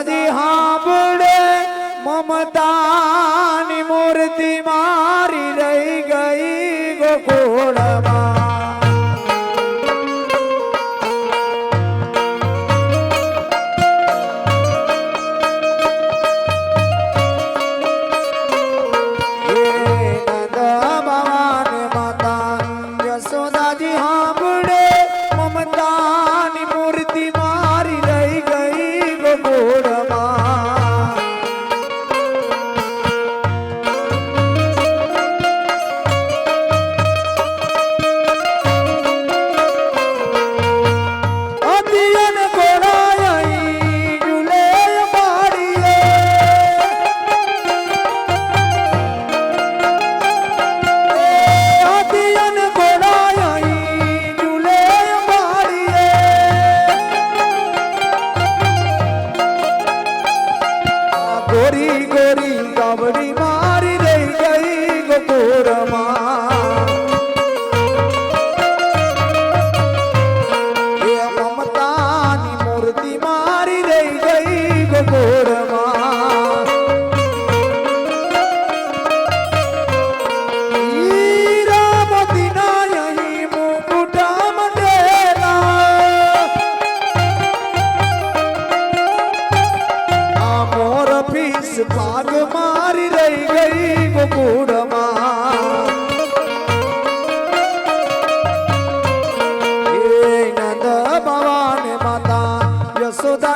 शादी हाँ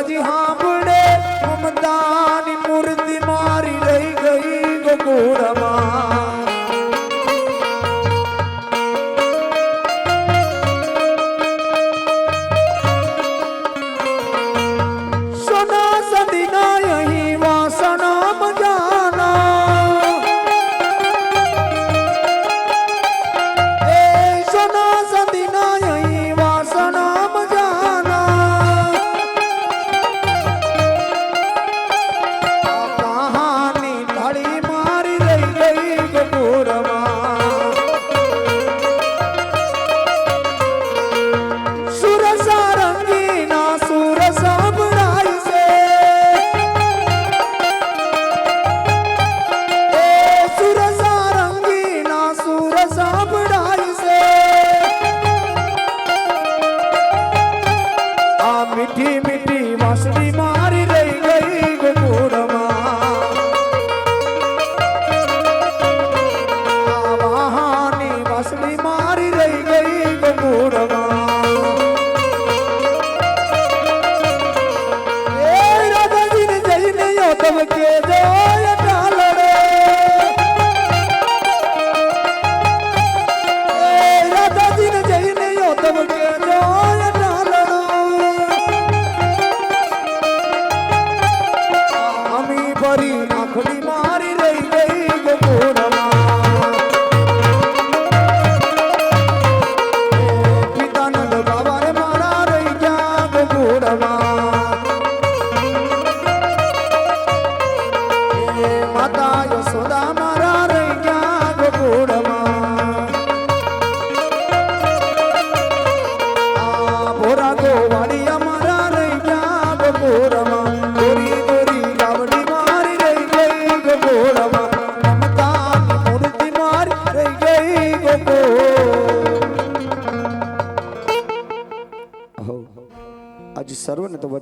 জিহাদ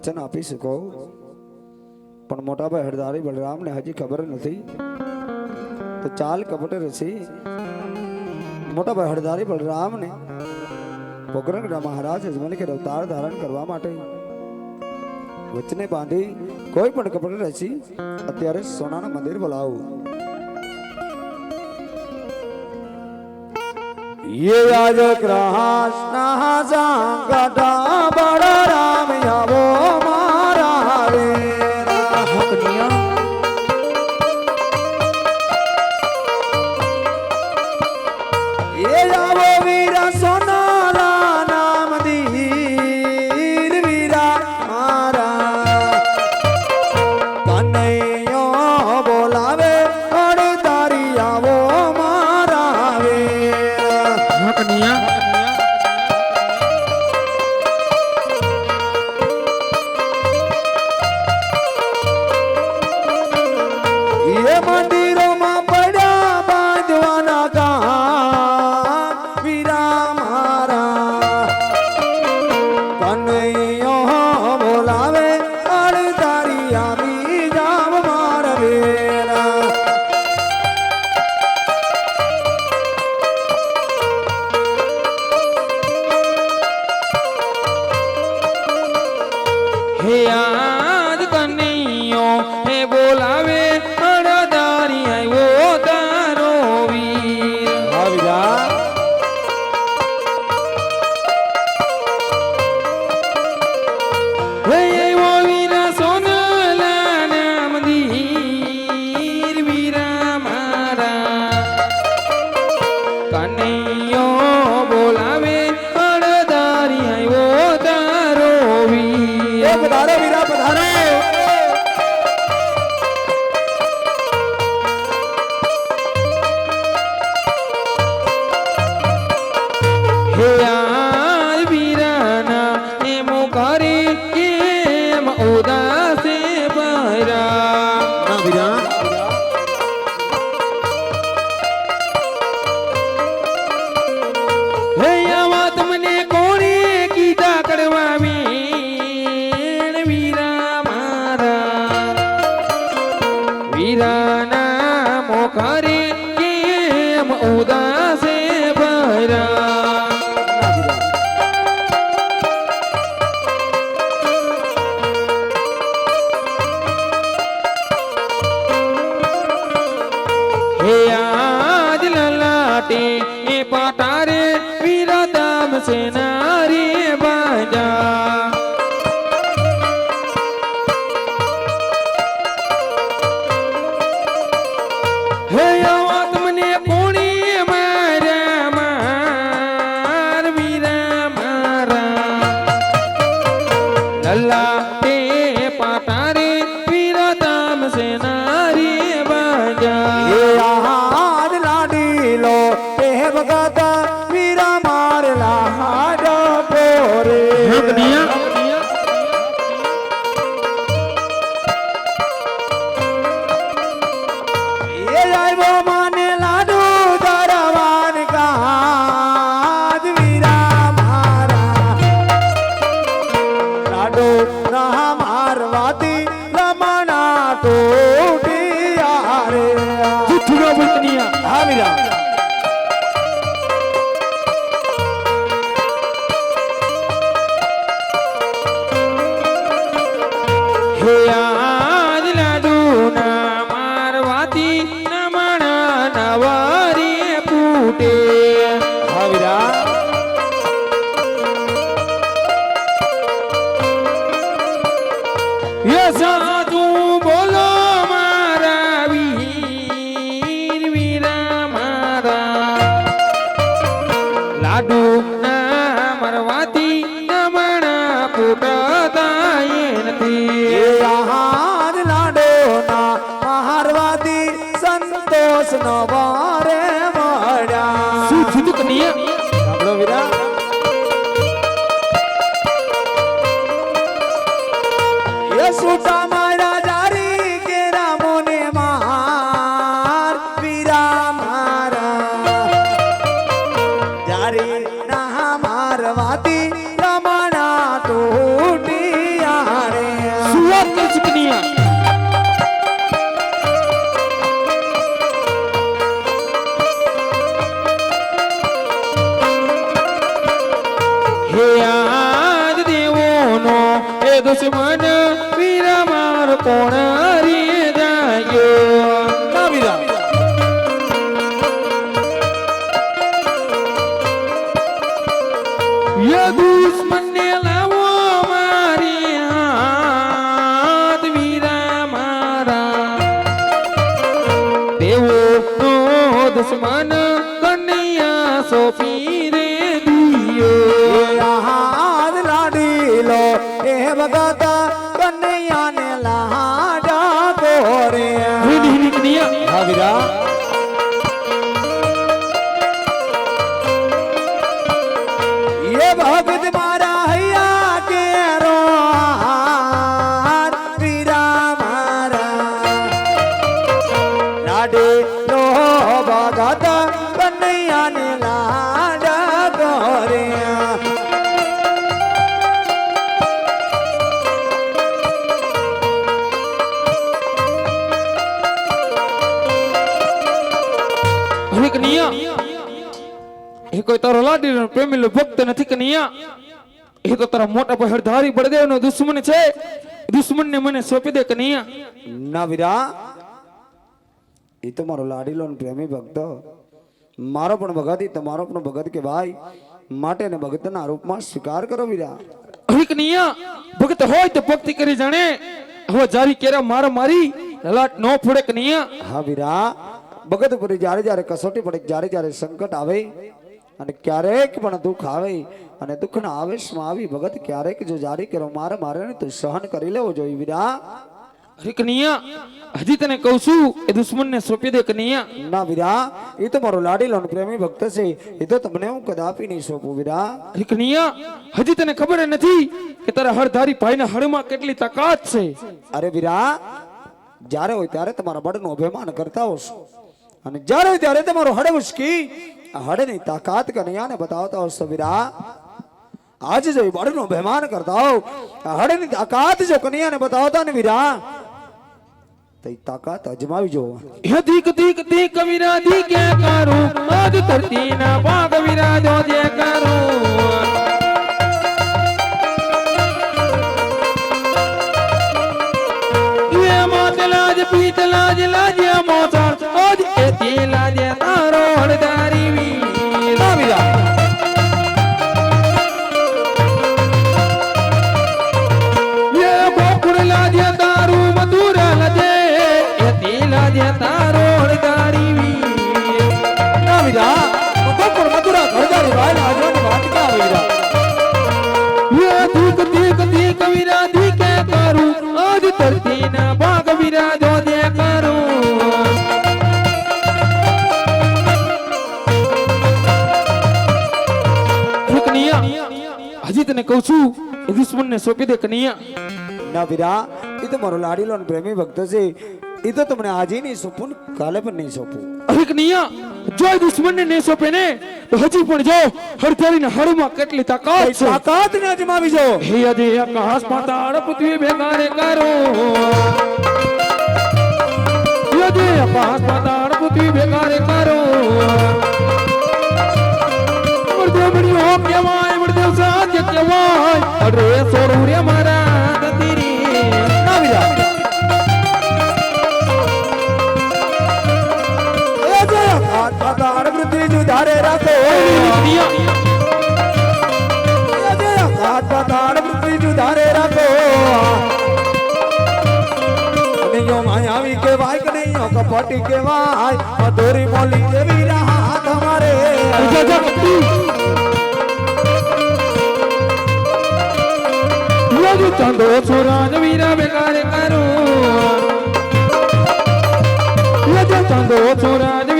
વચન આપી શકો. પણ મોટાભાઈ હરદારી બલરામને હજી ખબર નથી. તો ચાલ કપટ રસી. મોટાભાઈ હરદારી બલરામને પોકરણ મહારાજ યજમાન કે અવતાર ધારણ કરવા માટે વચને બાંધી કોઈ પણ કપડ રચી અત્યારે સોનાના મંદિર બોલાવું. ये आज ग्रहण संकट बड़ સેનારે બાજા. ফুটে કોઈ તારો લાડીનો પ્રેમીલો ભક્ત નથી કન્યા એ તો તારા મોટા ભાઈ હરધારી બળદેવનો દુશ્મન છે. દુશ્મનને મને સોંપી દે કનૈયા ના વીરા એ તો મારો લાડીલો પ્રેમી ભક્ત. મારો પણ ભગત તમારો પણ ભગત કે ભાઈ. માટે ને ભગતના રૂપમાં સ્વીકાર કરો વીરા. હવે કનૈયા ભગત હોય તો ભક્તિ કરી જાણે. હવે જારી કેરા માર મારી લલાટ નો ફોડે કનૈયા હા વીરા ભગત ઉપર જ્યારે જ્યારે કસોટી પડે જ્યારે જ્યારે સંકટ આવે અને ક્યારેક પણ દુઃખ આવે અને દુઃખના આવેશમાં આવી ભગત ક્યારેક જો જારી કરો મારે મારે ને તું સહન કરી લેવો જોઈએ વિરા. અરે કનૈયા હજી તને કહું છું એ દુશ્મનને સોંપી દે કનૈયા. ના વિરા એ તો મારો લાડીલો પ્રેમી ભક્ત છે એ તો તમને હું કદાપી નહીં સોંપું વિરા. અરે કનૈયા હજી તને ખબર નથી કે તારા હરધારી ભાઈના હળમાં કેટલી તાકાત છે. અરે વિરા જ્યારે હોય ત્યારે તમારા બળનું અભિમાન કરતા હોશો. અને જ્યારે હોય ત્યારે તમારો હળ આ હડની તાકાત કનૈયાને બતાવતા હોશો વીરા આજે જો બળનું અભિમાન કરતા હો હડની તાકાત જો કનૈયાને બતાવતા ને વીરા તાકાત અજમાવી જો હે દીક દીક ધીક વિરાધી કે કરું? આજ ધરતી ના ભાગ વિરાજો જે કરું ઉતરતી ના ભાગ વિરાજો દે કરું. હજી તને કહું છું, એ દુશ્મન ને સોંપી દે કનૈયા. ના વિરા, એ તો મારો લાડીલો પ્રેમી ભક્ત છે. એ તો તમને આજે નહીં સોંપું ને કાલે પણ નહીં સોંપું. અરે કનૈયા જો દુશ્મનને નહીં સોંપે ને તો હજી પણ જો હરધારીના હળમાં કેટલી તાકાત છે. તાકાત ને અજમાવી જો હે અજે આકાશ પાતાળ પૃથ્વી બેગારે કરો. હે આકાશ પાતાળ પૃથ્વી બેગારે કરો. મરદેવણી હો કહેવાય મરદેવ સાધ્ય કેવાય અરે સોરું જુધારે રાખો એ જે પૃથ્વી જુધારે રાખો અને યો કે નહીં કપટી કહેવાય. મધુરી મોલી જેવી રાહ તમારે ચંદો સુરાજ વીરા બેગારે કરો. ચંદો સુરાજ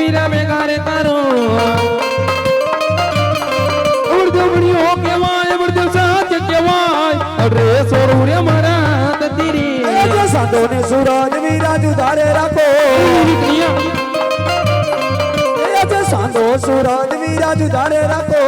જે ને સૂરજ વિરાજ જુધારે રાખો ચાંદો સૂરજ વીરા જુધારે રાખો.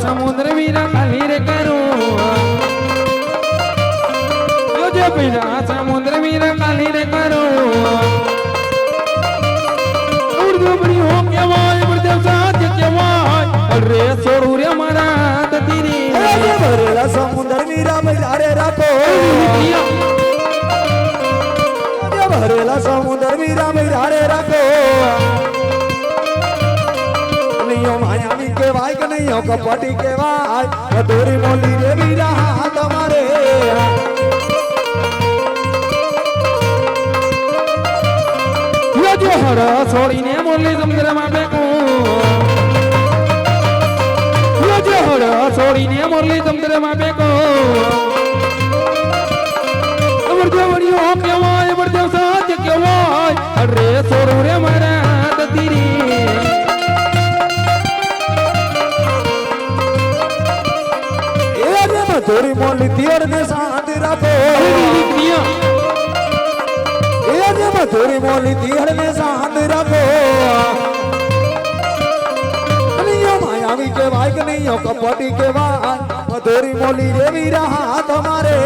સમુદ્ર વીરા રાખો એ જે ભરેલા સમુદ્ર વીરા બજારે રાખો નિયો માયાવી કહેવાય કે નિયો કપટી કહેવાય મધુરી બોલી રે વીરા તમારે યોજે હર છોડીને મોરલી સમુદ્રમાં બેકો યોજે હર છોડીને મોરલી સમુદ્રમાં બેકો અમરદેવણીઓ કહેવાય અમરદેવ સાજ કહેવાય. અરે સોરું રે મારા દતીરી મધુરી બોલી તિયર ને શાંત રાખો. મધુરી બોલી તિયર ને શાંત રાખો. નિયો માયા આવી કેવાય કે નહીં કપટી કેવાય મધુરી મોલી રેવી રહા તમારે.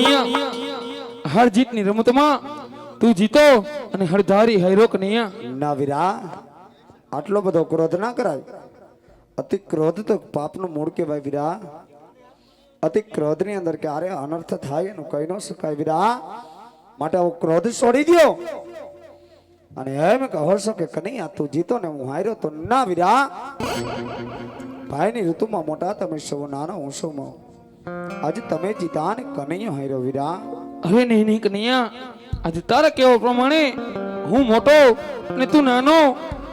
કનૈયા હાર જીતની રમતમાં તું જીતો અને હરધારી હૈરો કનૈયા ના વીરા, આટલો બધો ક્રોધ ના કરાય। અતિ ક્રોધ તો પાપનું મૂળ કહેવાય વીરા। અતિ ક્રોધની અંદર ક્યારે અનર્થ થાય એનું કહી ન શકાય વીરા। માટે આવો ક્રોધ છોડી દ્યો। અને એમ કહો છો કે કનૈયા, તું જીતો ને હું હાર્યો તો ના વીરા। ભાઈની ઋતુમાં મોટા તમે સૌ નાનો, હું સૌ. આજે તમે જીતા ને કનૈયો હાર્યો વીરા હવે નહીં નહીં કનૈયા. આજે તારા કેવા પ્રમાણે હું મોટો ને તું નાનો.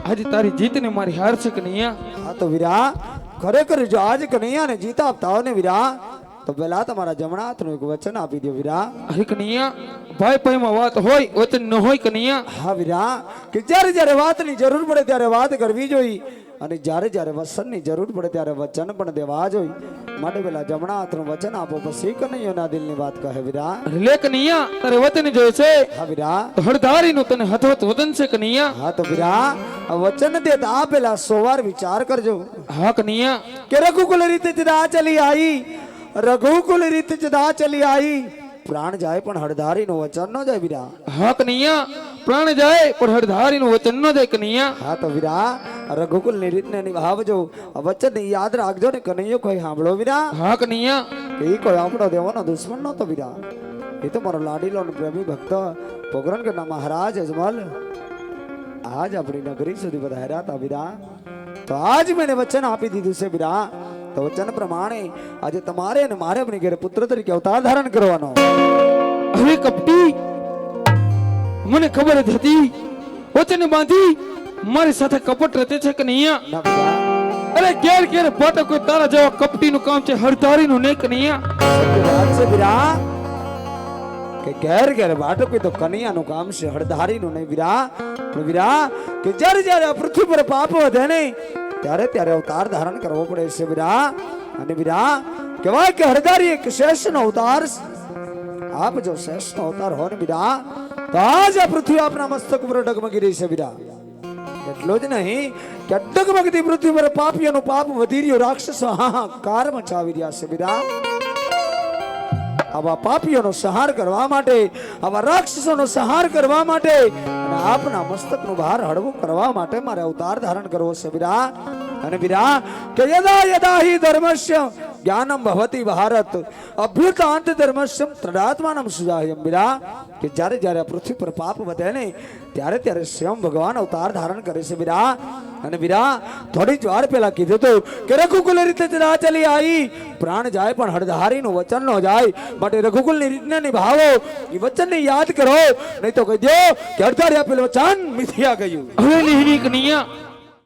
આજે તારી જીતને મારી હાર છે કનૈયા. હા તો વીરા ખરેખર જો આજ કનૈયાને જીત આપતા હો ને વીરા તો પેલા તમારા જમણા હાથનું એક વચન આપી દો વીરા. અરે કનૈયા ભાઈ ભાઈમાં વાત હોય વચન ન હોય કનૈયા. હા વીરા કે જ્યારે જ્યારે વાતની જરૂર પડે ત્યારે વાત કરવી જોઈએ. અને જ્યારે જ્યારે વચનની જરૂર પડે ત્યારે વચન પણ દેવા જોઈએ માટે પેલા જમણા હાથનું વચન આપો પછી કનૈયાના દિલની વાત કહે વિરા. કનૈયા તારે વચન જોય છે. હા વીરા. હળધારીનું તને હથવત વચન છે કનૈયા. હા તો વિરા. વચન દેતા આ પેલા સોવાર વિચાર કરજો. હા કનૈયા. કે રઘુકુલ રીત જદા ચલી આઈ. રઘુકુલ રીત જદા ચલી આઈ. પ્રાણ જાય પણ હળધારી નું વચન ન જાય વિરા. હા કનૈયા. પ્રાણ જાય પણ હળધારીનું વચન ન જાય કનૈયા. હા તો વીરા. રઘુકુલની રીતને નિભાવજો આ વચન યાદ રાખજો ને કનૈયો કોઈ સાંભળો વિરા? હા કનૈયા. કે ઈ કોઈ આપણો દેવાનો દુશ્મન નતો વિરા. એ તો મારો લાડીલો ને પ્રેમી ભક્ત પોગરણ કે ના મહારાજ અજમલ આજ આપણી નગરી સુધી બધા હેરા હતા વિરા. તો આજ મેં વચન આપી દીધું છે વિરા. તો વચન પ્રમાણે આજે તમારે અને મારે આપણી ઘરે પુત્ર તરીકે અવતાર ધારણ કરવાનો. હવે કપટી મને ખબર જ હતી. વચન બાંધી મારી સાથે કપટ રચે છે કે નહીં અરે ઘેર ઘેર પાટો કોઈ તારા જેવા કપટીનું કામ છે નહીં કનૈયા નહીં છે વીરા. કે ઘેર ઘેર બાટકી તો કનૈયાનું કામ છે હળધારીનું નહીં વીરા. પણ વીરા કે જ્યારે જ્યારે આ પૃથ્વી પર પાપ વધે નહીં ત્યારે ત્યારે અવતાર ધારણ કરવો પડે છે વીરા. અને વીરા કહેવાય કે હળધારી એક શેષનો અવતાર આપ જો શેષનો અવતાર હો ને વીરા તો આજ આ પૃથ્વી આપના મસ્તક ઉપર ડગમગી રહી છે વીરા. એટલો જ નહીં કે ડગમગતી પૃથ્વી પર પાપીઓનું પાપ વધી રહ્યું, રાક્ષસો હાહાકાર મચાવી રહ્યા છે બીરા આવા પાપીઓનો સંહાર કરવા માટે, આવા રાક્ષસોનો સંહાર કરવા માટે અને આપના મસ્તકનો ભાર હળવો કરવા માટે મારે અવતાર ધારણ કરવો છે વીરા અને વિરા કે યદા યદા હિ ધર્મસ્ય, જ્ઞાનમ ભવતી ભારત. અભ્યુતાંત ધર્મસ્યમ ત્રડાત્માનમ સુજાહ્યમ. વિરા કે જ્યારે જ્યારે પૃથ્વી પર પાપ વધે ને ત્યારે ત્યારે સ્વયં ભગવાન અવતાર ધારણ કરે છે. વિરા અને વિરા થોડી જ વાર પહેલા કીધું હતું કે રઘુકુલ રીતે જરા ચલી આવી પ્રાણ જાય પણ હળધારીનું વચન ન જાય. માટે રઘુકુલની રીતને નિભાવો. એ વચનને યાદ કરો. નહીં તો કહી દો કે હળધારી આપેલું વચન મિથિયા ગયું. હવે કનૈયા